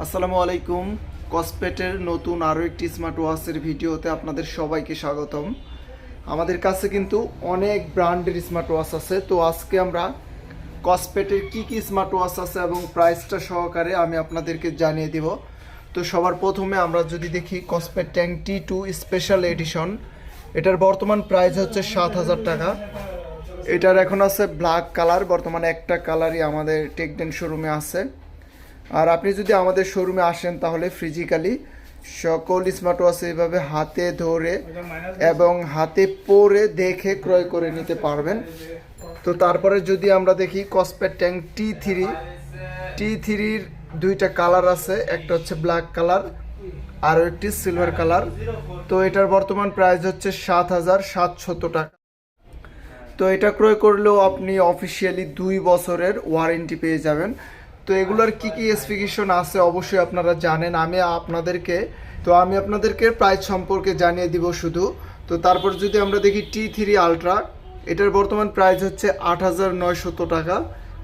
আসসালামু আলাইকুম। কসপেটের নতুন আরও একটি স্মার্ট ওয়াচের ভিডিওতে আপনাদের সবাইকে স্বাগতম। আমাদের কাছে কিন্তু অনেক ব্র্যান্ডের স্মার্ট ওয়াচ আছে। তো আজকে আমরা কসপেটের কি কি স্মার্ট ওয়াচ আছে এবং প্রাইসটা সহকারে আমি আপনাদেরকে জানিয়ে দিব। তো সবার প্রথমে আমরা যদি দেখি Kospet tank T two special edition এটার বর্তমান প্রাইস হচ্ছে সাত হাজার টাকা। এটার এখন আছে ব্ল্যাক কালার বর্তমানে একটা কালারই আমাদের টেকডেন শোরুমে আছে। আর আপনি যদি আমাদের শোরুমে আসেন, তাহলে ফিজিক্যালি সকল স্মার্ট ওয়াচ এইভাবে হাতে ধরে এবং হাতে পরে দেখে ক্রয় করে নিতে পারবেন। তো তারপরে যদি আমরা দেখি Kospet tank T three T থ্রির দুইটা কালার আছে, একটা হচ্ছে ব্ল্যাক কালার আরও একটি সিলভার কালার তো এটার বর্তমান প্রাইস হচ্ছে সাত হাজার সাতশত টাকা। তো এটা ক্রয় করলেও আপনি অফিসিয়ালি দুই বছরের ওয়ারেন্টি পেয়ে যাবেন। তো এগুলোর কি কি স্পেসিফিকেশন আছে অবশ্যই আপনারা জানেন, আমি আপনাদেরকে, তো আমি আপনাদেরকে প্রাইস সম্পর্কে জানিয়ে দিব শুধু। তো তারপর যদি আমরা দেখি টি থ্রি আলট্রা এটার বর্তমান প্রাইস হচ্ছে আট হাজার নয়শত টাকা।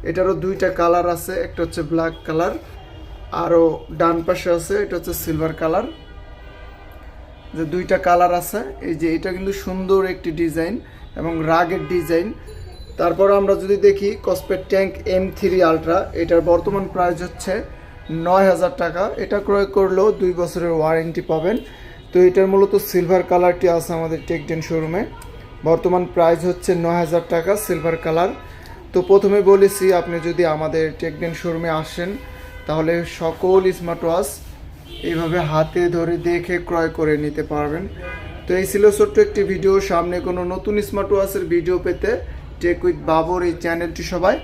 এটারও দুইটা কালার আছে, একটা হচ্ছে ব্ল্যাক কালার আরও ডান পাশে আছে, এটা হচ্ছে সিলভার কালার যে দুইটা কালার আছে, এই যে এটা কিন্তু সুন্দর একটি ডিজাইন এবং রাগের ডিজাইন তারপর আমরা যদি দেখি Kospet tank M three ultra এটার বর্তমান প্রাইস হচ্ছে নয় হাজার টাকা। এটা ক্রয় করলেও দুই বছরের ওয়ারেন্টি পাবেন। তো এটার মূলত সিলভার কালারটি আছে আমাদের টেকডেন শোরুমে বর্তমান প্রাইস হচ্ছে নয় হাজার টাকা সিলভার কালার তো প্রথমে বলেছি, আপনি যদি আমাদের টেকডেন শোরুমে আসেন, তাহলে সকল স্মার্ট ওয়াচ এইভাবে হাতে ধরে দেখে ক্রয় করে নিতে পারবেন। তো এই ছিল ছোট্ট একটি ভিডিও সামনে কোনো নতুন স্মার্ট ওয়াচের ভিডিও পেতে টেক উইথ বাবর এই চ্যানেলটি সবাই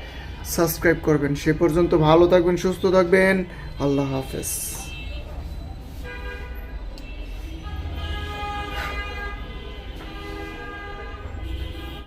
সাবস্ক্রাইব করবেন। সে পর্যন্ত ভালো থাকবেন, সুস্থ থাকবেন। আল্লাহ হাফেজ।